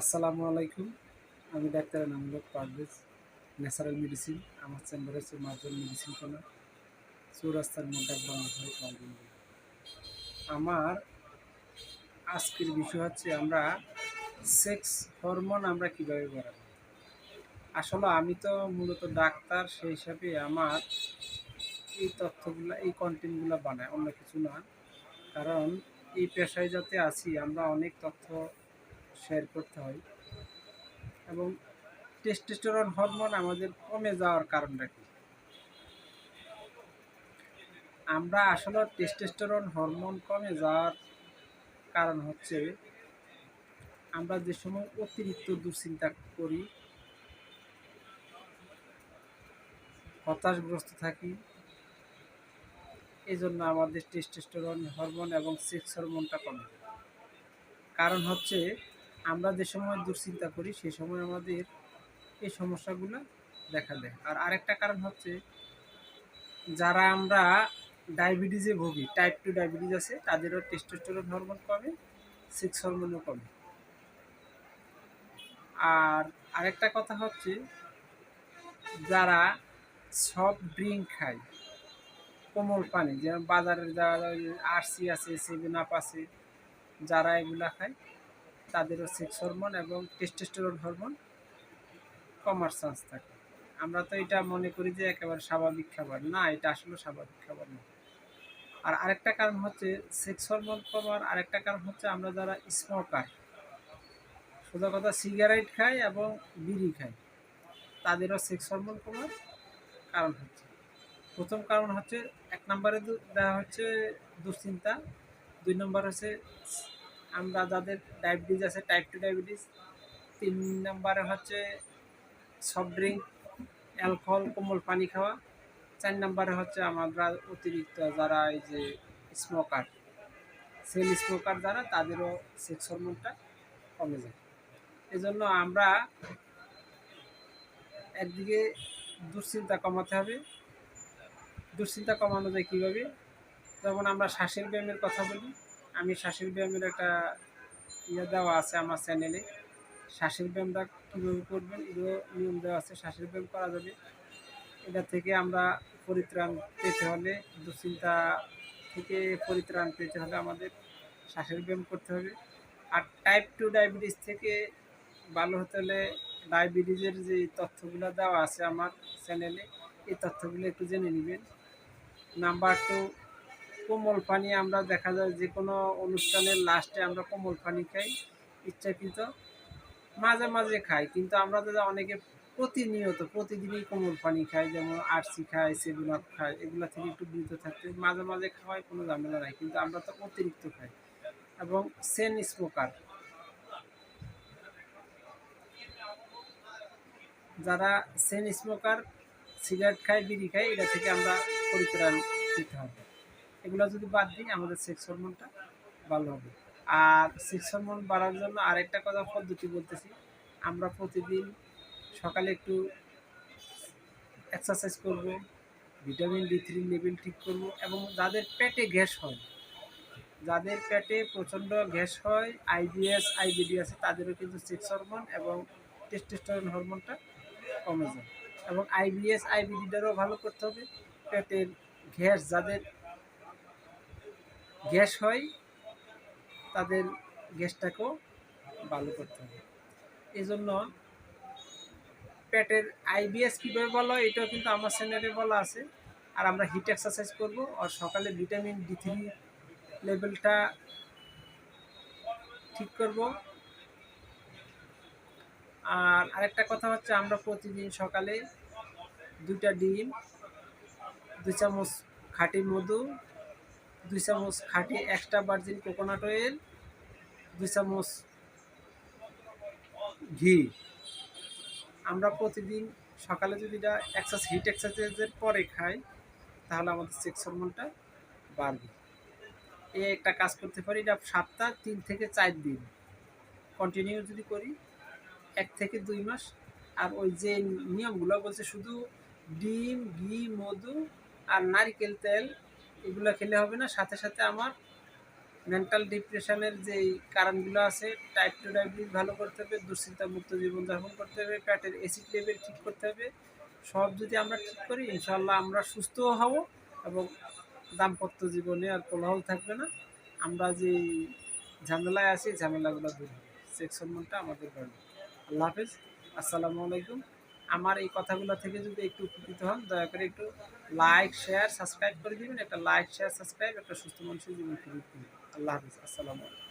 আসসালামু আলাইকুম। আমি ডাক্তার নামলক পারভেজ, ন্যাচারাল মেডিসিন। আমার চেম্বারে হচ্ছে মার্জন মেডিসিন কর্নার চৌরাস্তার মোটা বাংলাদেশের আমার আজকের বিষয় হচ্ছে আমরা সেক্স হরমোন আমরা কীভাবে বাড়াবো? আসলে আমি তো মূলত ডাক্তার, সেই হিসাবে আমার এই তথ্যগুলো, এই কন্টেন্টগুলো বানায় অন্য কিছু না। কারণ এই পেশায় যাতে আছি, আমরা অনেক তথ্য শেয়ার করতে হয়। এবং টেস্টোস্টেরন হরমোন আমাদের কমে যাওয়ার কারণটা কি? আমরা আসলে টেস্টোস্টেরন হরমোন কমে যাওয়ার কারণ হচ্ছে, আমরা যে সময় অতিরিক্ত দুশ্চিন্তা করি, হতাশগ্রস্ত থাকি এই জন্য আমাদের টেস্টোস্টেরন হরমোন এবং সেক্স হরমোনটা কমে। কারণ হচ্ছে আমরা যে সময় দুশ্চিন্তা করি সেই সময় আমাদের এই সমস্যাগুলো দেখা দেয়। আর আরেকটা কারণ হচ্ছে, যারা আমরা ডায়াবেটিসে ভুগি টাইপ টু ডায়াবেটিস আছে, তাদেরও টেস্টোস্টেরন হরমোন কমে সিক্স হরমোনও কমে। আর আরেকটা কথা হচ্ছে, যারা সফট ড্রিঙ্ক খায়, কোমল পানি, যেমন বাজারের যারা আরসি আছে সেভেন আপ আছে, যারা এগুলা খায় তাদেরও সেক্স হরমোন এবং টেস্টোস্টেরন হরমোন কমার চান্স থাকে। আমরা তো এটা মনে করি যে একেবারে স্বাভাবিক খাবার। না, এটা আসলে স্বাভাবিক খাবার না। আর আরেকটা কারণ হচ্ছে সেক্স হরমোন কমার আরেকটা কারণ হচ্ছে আমরা যারা স্মোকার সোজা কথা সিগারেট খাই এবং বিড়ি খাই, তাদেরও সেক্স হরমোন কমার কারণ হচ্ছে। প্রথম কারণ হচ্ছে, এক নম্বরে দেওয়া হচ্ছে দুশ্চিন্তা, দুই নম্বর হচ্ছে আমরা যাদের ডায়াবেটিস আছে টাইপ টু ডায়াবেটিস তিন নম্বরে হচ্ছে সফট ড্রিঙ্ক অ্যালকোহল কোমল পানি খাওয়া। চার নম্বরে হচ্ছে আমরা অতিরিক্ত যারা এই যে স্মোকার সেল স্মোকার যারা, তাদেরও সেক্স হরমোনটা কমে যায়। এজন্য আমরা একদিকে দুশ্চিন্তা কমাতে হবে। দুশ্চিন্তা কমানো যায় কীভাবে? যেমন আমরা শ্বাসের ব্যায়ামের কথা বলি আমি শ্বাসের ব্যায়ামের একটা ইয়ে দেওয়া আছে আমার চ্যানেলে। শ্বাসের ব্যায়ামটা কীভাবে করবেন, এগুলো নিয়ম দেওয়া আছে শ্বাসের ব্যায়াম করা যাবে। এটা থেকে আমরা পরিত্রাণ পেতে হলে, দুশ্চিন্তা থেকে পরিত্রাণ পেতে হলে আমাদের শ্বাসের ব্যায়াম করতে হবে। আর টাইপ টু ডায়াবেটিস থেকে ভালো হতে হলে ডায়াবেটিসের যে তথ্যগুলো দেওয়া আছে আমার চ্যানেলে, এই তথ্যগুলো একটু জেনে নেবেন। নাম্বার টু কোমল পানি আমরা দেখা যায় যে কোনো অনুষ্ঠানের লাস্টে আমরা কোমল পানি খাই, ইচ্ছাকৃত। মাঝে মাঝে খাই, কিন্তু আমরা দাদা অনেকে প্রতিনিয়ত, প্রতিদিনই কোমল পানি খাই, যেমন আরসি খাই আপ খাই, এগুলো থেকে একটু বিরত থাকতে মাঝে মাঝে খাওয়াই, কোনো ঝামেলা নাই, কিন্তু আমরা তো অতিরিক্ত খাই। এবং সেন স্মোকার। যারা সেন স্মোকার, সিগারেট খায়, বিড়ি খায়, এটা থেকে আমরা পরিত্রাণ দিতে হবে। এগুলো যদি বাদ দিই, আমাদের সেক্স হরমোনটা ভালো হবে। আর সেক্স হরমোন বাড়ার জন্য আরেকটা কথা পদ্ধতি বলতেছি। আমরা প্রতিদিন সকালে একটু এক্সারসাইজ করব ভিটামিন ডি থ্রি লেভেল ঠিক করব এবং যাদের পেটে গ্যাস হয়, যাদের পেটে প্রচণ্ড গ্যাস হয় আইবিএস আইবিডি আছে, তাদেরও কিন্তু সেক্স হরমোন এবং টেস্টোস্টেরন হরমোনটা কমে যায়। এবং আইবিএস আইবিডিটারও ভালো করতে হবে। পেটের গ্যাস যাদের গ্যাস হয়, তাদের গ্যাসটাকেও ভালো করতে হবে এই জন্য পেটের আইবিএস কীভাবে বলা হয়, এটাও কিন্তু আমার চ্যানেলে বলা আছে। আর আমরা হিট এক্সারসাইজ করব, আর সকালে ভিটামিন ডি থ্রি লেভেলটা ঠিক করব। আর আরেকটা কথা হচ্ছে, আমরা প্রতিদিন সকালে দুইটা ডিম দু চামচ খাঁটি মধু দুই চামচ খাঁটি এক্সট্রা ভার্জিন কোকোনাট অয়েল দুই চামচ ঘি। আমরা প্রতিদিন সকালে যদি এটা এক্সারসাইজ হিট এক্সারসাইজের পরে খাই, তাহলে আমাদের সেক্স হরমোনটা বাড়বে। এ একটা কাজ করতে পারি, এটা সপ্তাহ তিন থেকে চার দিন। কন্টিনিউ যদি করি, এক থেকে দুই মাস। আর ওই যে নিয়মগুলো বলছে, শুধু ডিম, ঘি, মধু আর নারিকেল তেল এগুলো খেলে হবে না। সাথে সাথে আমার মেন্টাল ডিপ্রেশনের যেই কারণগুলো আছে টাইপ টু ডায়াবেটিস ভালো করতে হবে দুশ্চিন্তা মুক্ত জীবনযাপন করতে হবে, পেটের অ্যাসিড লেভেল ঠিক করতে হবে। সব যদি আমরা ঠিক করি ইনশাল্লাহ আমরা সুস্থও হব এবং দাম্পত্য জীবনে আর কোলাহল থাকবে না। আমরা যে ঝামেলায় আছি, ঝামেলাগুলো দূর হবে। সেক্স হরমোনটা আমাদের বাড়বে। আল্লাহ হাফেজ। আসসালামু আলাইকুম। আমার এই কথাগুলো থেকে যদি একটু উপকৃত হন, দয়া করে একটু লাইক শেয়ার সাবস্ক্রাইব করে দিবেন। একটা লাইক শেয়ার সাবস্ক্রাইব একটা সুস্থ মানুষের জীবন আল্লাহ হাফিজ। আসসালামু আলাইকুম।